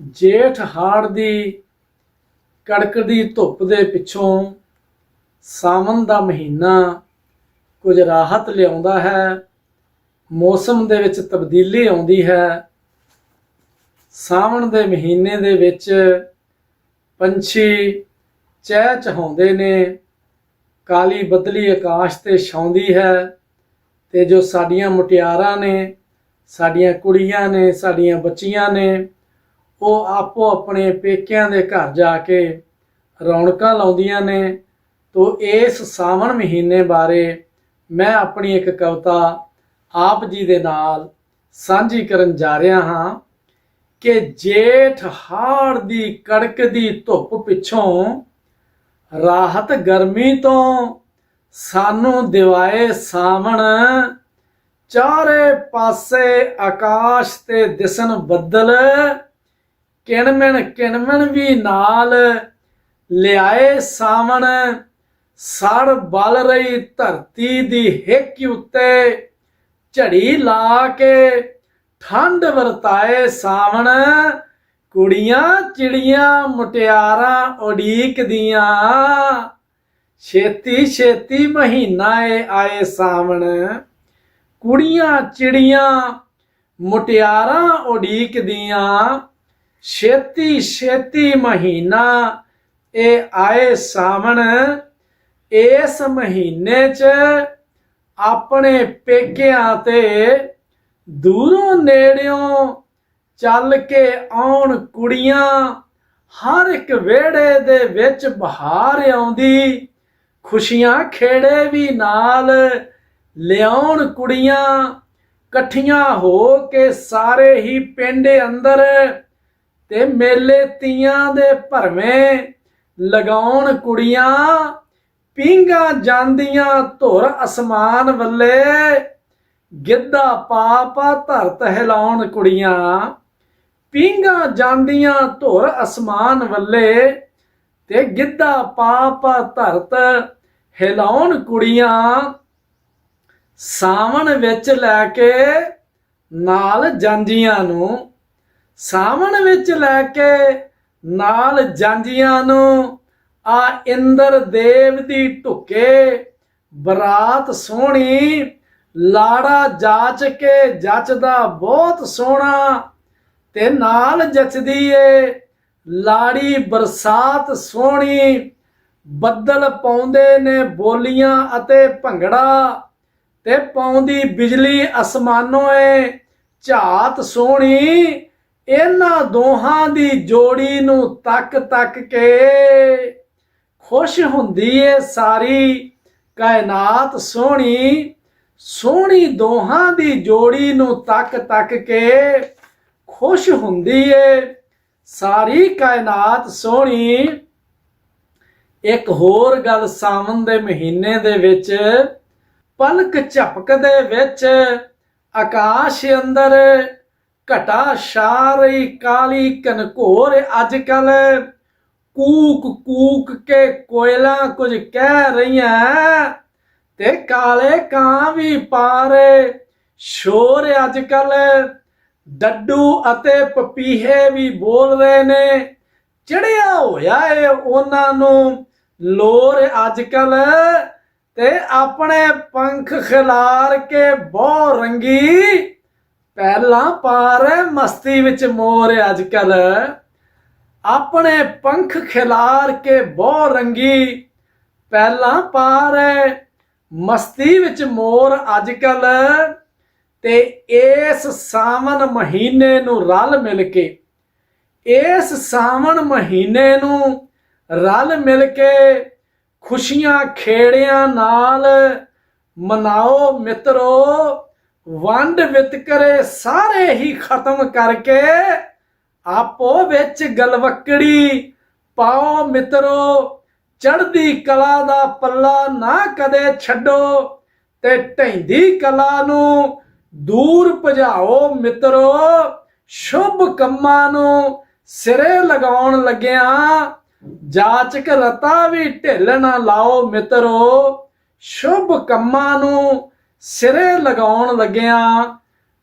ਜੇਠ ਹਾੜ ਦੀ ਕੜਕਦੀ ਧੁੱਪ ਦੇ ਪਿੱਛੋਂ ਸਾਵਨ ਦਾ ਮਹੀਨਾ ਕੁਝ ਰਾਹਤ ਲਿਆਉਂਦਾ ਹੈ, ਮੌਸਮ ਦੇ ਵਿੱਚ ਤਬਦੀਲੀ ਆਉਂਦੀ ਹੈ। ਸਾਵਣ ਦੇ ਮਹੀਨੇ ਦੇ ਵਿੱਚ ਪੰਛੀ ਚਹਿ ਚਹਾਉਂਦੇ ਨੇ, ਕਾਲੀ ਬੱਦਲੀ ਆਕਾਸ਼ ਤੇ ਛਾਉਂਦੀ ਹੈ ਤੇ ਜੋ ਸਾਡੀਆਂ ਮੁਟਿਆਰਾਂ ਨੇ, ਸਾਡੀਆਂ ਕੁੜੀਆਂ ਨੇ, ਸਾਡੀਆਂ ਬੱਚੀਆਂ ਨੇ ਉਹ ਆਪੋ ਆਪਣੇ ਪੇਕਿਆਂ ਦੇ ਘਰ ਜਾ ਕੇ ਰੌਣਕਾਂ ਲਾਉਂਦੀਆਂ ਨੇ। ਤੋ ਇਸ ਸਾਵਣ ਮਹੀਨੇ ਬਾਰੇ ਮੈਂ ਆਪਣੀ ਇੱਕ ਕਵਿਤਾ ਆਪ ਜੀ ਦੇ ਨਾਲ ਸਾਂਝੀ ਕਰਨ ਜਾ ਰਿਹਾ ਹਾਂ ਕਿ ਜੇਠ ਹਾੜ ਦੀ ਕੜਕਦੀ ਧੁੱਪ ਪਿੱਛੋਂ ਰਾਹਤ ਗਰਮੀ ਤੋਂ ਸਾਨੂੰ ਦਿਵਾਏ ਸਾਵਣ। ਚਾਰੇ ਪਾਸੇ ਆਕਾਸ਼ ਤੇ ਦਿਸਨ ਬੱਦਲ। ਕਿਣਮਣ ਕਿਣਮਣ ਵੀ ਨਾਲ ਲਿਆਏ ਸਾਵਣ, ਸੜ ਬਲ ਰਹੀ ਧਰਤੀ ਦੀ ਹਿੱਕ ਉੱਤੇ ਝੜੀ ਲਾ ਕੇ ਠੰਡ ਵਰਤਾਏ ਸਾਵਣ, ਕੁੜੀਆਂ ਚਿੜੀਆਂ ਮੁਟਿਆਰਾਂ ਉਡੀਕਦੀਆਂ। ਛੇਤੀ ਛੇਤੀ ਮਹੀਨਾ ਏ ਆਏ ਸਾਵਣ, ਕੁੜੀਆਂ ਚਿੜੀਆਂ ਮੁਟਿਆਰਾਂ ਉਡੀਕਦੀਆਂ। ਛੇਤੀ ਛੇਤੀ ਮਹੀਨਾ ਇਹ ਆਏ ਸਾਵਣ, ਇਸ ਮਹੀਨੇ 'ਚ ਆਪਣੇ ਪੇਕਿਆਂ ਤੇ ਦੂਰੋਂ ਨੇੜਿਓਂ ਚੱਲ ਕੇ ਆਉਣ ਕੁੜੀਆਂ ਹਰ ਇੱਕ ਵਿਹੜੇ ਦੇ ਵਿੱਚ ਬਹਾਰ ਆਉਂਦੀ, ਖੁਸ਼ੀਆਂ ਖੇੜੇ ਵੀ ਨਾਲ ਲਿਆਉਣ ਕੁੜੀਆਂ, ਇਕੱਠੀਆਂ ਹੋ ਕੇ ਸਾਰੇ ਹੀ ਪਿੰਡ ਅੰਦਰ ਤੇ ਮੇਲੇ ਤੀਆਂ ਦੇ ਭਰਵੇਂ ਲਗਾਉਣ ਕੁੜੀਆਂ ਪੀਂਗਾ ਜਾਂਦੀਆਂ ਧੁਰ ਅਸਮਾਨ ਵੱਲੇ, ਗਿੱਧਾ ਪਾ ਪਾ ਧਰਤ ਹਿਲਾਉਣ ਕੁੜੀਆਂ ਪੀਂਗਾ ਜਾਂਦੀਆਂ ਧੁਰ ਅਸਮਾਨ ਵੱਲੇ ਤੇ ਗਿੱਧਾ ਪਾ ਪਾ ਧਰਤ ਹਿਲਾਉਣ ਕੁੜੀਆਂ, ਸਾਵਣ ਵਿੱਚ ਲੈ ਕੇ ਨਾਲ ਜਾਂਜੀਆਂ ਨੂੰ ਸਾਵਣ ਵਿੱਚ ਲੈ ਕੇ ਨਾਲ ਜਾਂਜੀਆਂ ਨੂੰ, ਆ ਇੰਦਰ ਦੇਵ ਦੀ ਢੁਕੇ ਬਰਾਤ ਸੋਹਣੀ, ਲਾੜਾ ਜਾਚ ਕੇ ਜੱਚਦਾ ਬਹੁਤ ਸੋਹਣਾ, ਤੇ ਨਾਲ ਜੱਚਦੀ ਏ ਲਾੜੀ ਬਰਸਾਤ ਸੋਹਣੀ, ਬੱਦਲ ਪਾਉਂਦੇ ਨੇ ਬੋਲੀਆਂ ਅਤੇ ਭੰਗੜਾ, ਤੇ ਪਾਉਂਦੀ ਬਿਜਲੀ ਅਸਮਾਨੋਂ ਏ, ਝਾਤ ਸੋਹਣੀ ਇਹਨਾਂ ਦੋਹਾਂ ਦੀ ਜੋੜੀ ਨੂੰ ਤੱਕ ਤੱਕ ਕੇ ਖੁਸ਼ ਹੁੰਦੀ ਏ ਸਾਰੀ। ਕਾਇਨਾਤ ਸੋਹਣੀ ਸੋਹਣੀ ਦੋਹਾਂ ਦੀ ਜੋੜੀ ਨੂੰ ਤੱਕ ਤੱਕ ਕੇ ਖੁਸ਼ ਹੁੰਦੀ ਏ। ਸਾਰੀ ਕਾਇਨਾਤ ਸੋਹਣੀ। ਇੱਕ ਹੋਰ ਗੱਲ ਸਾਵਨ ਦੇ ਮਹੀਨੇ ਦੇ ਵਿੱਚ ਪਲਕ ਝਪਕ ਦੇ ਵਿੱਚ ਆਕਾਸ਼ ਅੰਦਰ ਘਟਾ ਛਾ ਰਹੀ ਕਾਲੀ ਕਨਕੋਰ ਅੱਜ ਕੱਲ ਕੂਕ ਕੂਕ ਕੇ ਕੋਇਲਾ ਕੁਝ ਕਹਿ ਰਹੀਆਂ ਤੇ ਕਾਲੇ ਕਾਂ ਵੀ ਪਾਰੇ। ਸ਼ੋਰ ਅੱਜ ਕੱਲ ਡੱਡੂ ਅਤੇ ਪਪੀਹੇ ਵੀ ਬੋਲ ਰਹੇ ਨੇ। ਚੜਿਆ ਹੋਇਆ ਏ ਉਹਨਾਂ ਨੂੰ ਲੋਰ ਅੱਜ ਕੱਲ ਤੇ ਆਪਣੇ ਪੰਖ ਖਿਲਾਰ ਕੇ ਬਹੁ ਰੰਗੀ। ਪਹਿਲਾਂ ਪਾਰ ਮਸਤੀ ਵਿੱਚ ਮੋਰ ਅੱਜ ਕੱਲ ਆਪਣੇ ਪੰਖ ਖਿਲਾਰ ਕੇ ਬਹੁ ਰੰਗੀ। ਪਹਿਲਾਂ ਪਾਰ ਮਸਤੀ ਵਿੱਚ ਮੋਰ ਅੱਜ ਕੱਲ ਤੇ ਇਸ ਸਾਵਣ ਮਹੀਨੇ ਨੂੰ ਰਲ ਮਿਲ ਕੇ, ਇਸ ਸਾਵਣ ਮਹੀਨੇ ਨੂੰ ਰਲ ਮਿਲ ਕੇ ਖੁਸ਼ੀਆਂ ਖੇੜਿਆਂ ਨਾਲ ਮਨਾਓ ਮਿੱਤਰੋ। ਵੰਡ ਵਿਤਕਰੇ ਸਾਰੇ ਹੀ ਖਤਮ ਕਰਕੇ ਆਪੋ ਵਿੱਚ ਗਲਵਕੜੀ ਪਾਓ ਮਿੱਤਰੋ, ਚੜ੍ਹਦੀ ਕਲਾ ਦਾ ਪੱਲਾ ਨਾ ਕਦੇ ਛੱਡੋ ਤੇ ਢੈਂਦੀ ਕਲਾ ਨੂੰ ਦੂਰ ਭਜਾਓ ਮਿੱਤਰੋ, ਸ਼ੁਭ ਕੰਮਾਂ ਨੂੰ ਸਿਰੇ ਲਗਾਉਣ ਲੱਗਿਆ ਜਾਚਕ ਰਤਾ ਵੀ ਢਿੱਲ ਨਾ ਲਾਓ ਮਿੱਤਰੋ, ਸ਼ੁਭ ਕੰਮਾਂ ਨੂੰ ਸਿਰੇ ਲਗਾਉਣ ਲੱਗਿਆ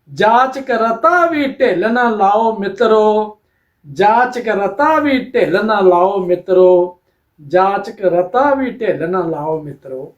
ਜਾਚਕ ਰਤਾ ਵੀ ਢਿੱਲ ਨਾ ਲਾਓ ਮਿੱਤਰੋ ਜਾਚਕ ਰਤਾ ਵੀ ਢਿੱਲ ਨਾ ਲਾਓ ਮਿੱਤਰੋ ਜਾਚਕ ਰਤਾ ਵੀ ਢਿੱਲ ਨਾ ਲਾਓ ਮਿੱਤਰੋ।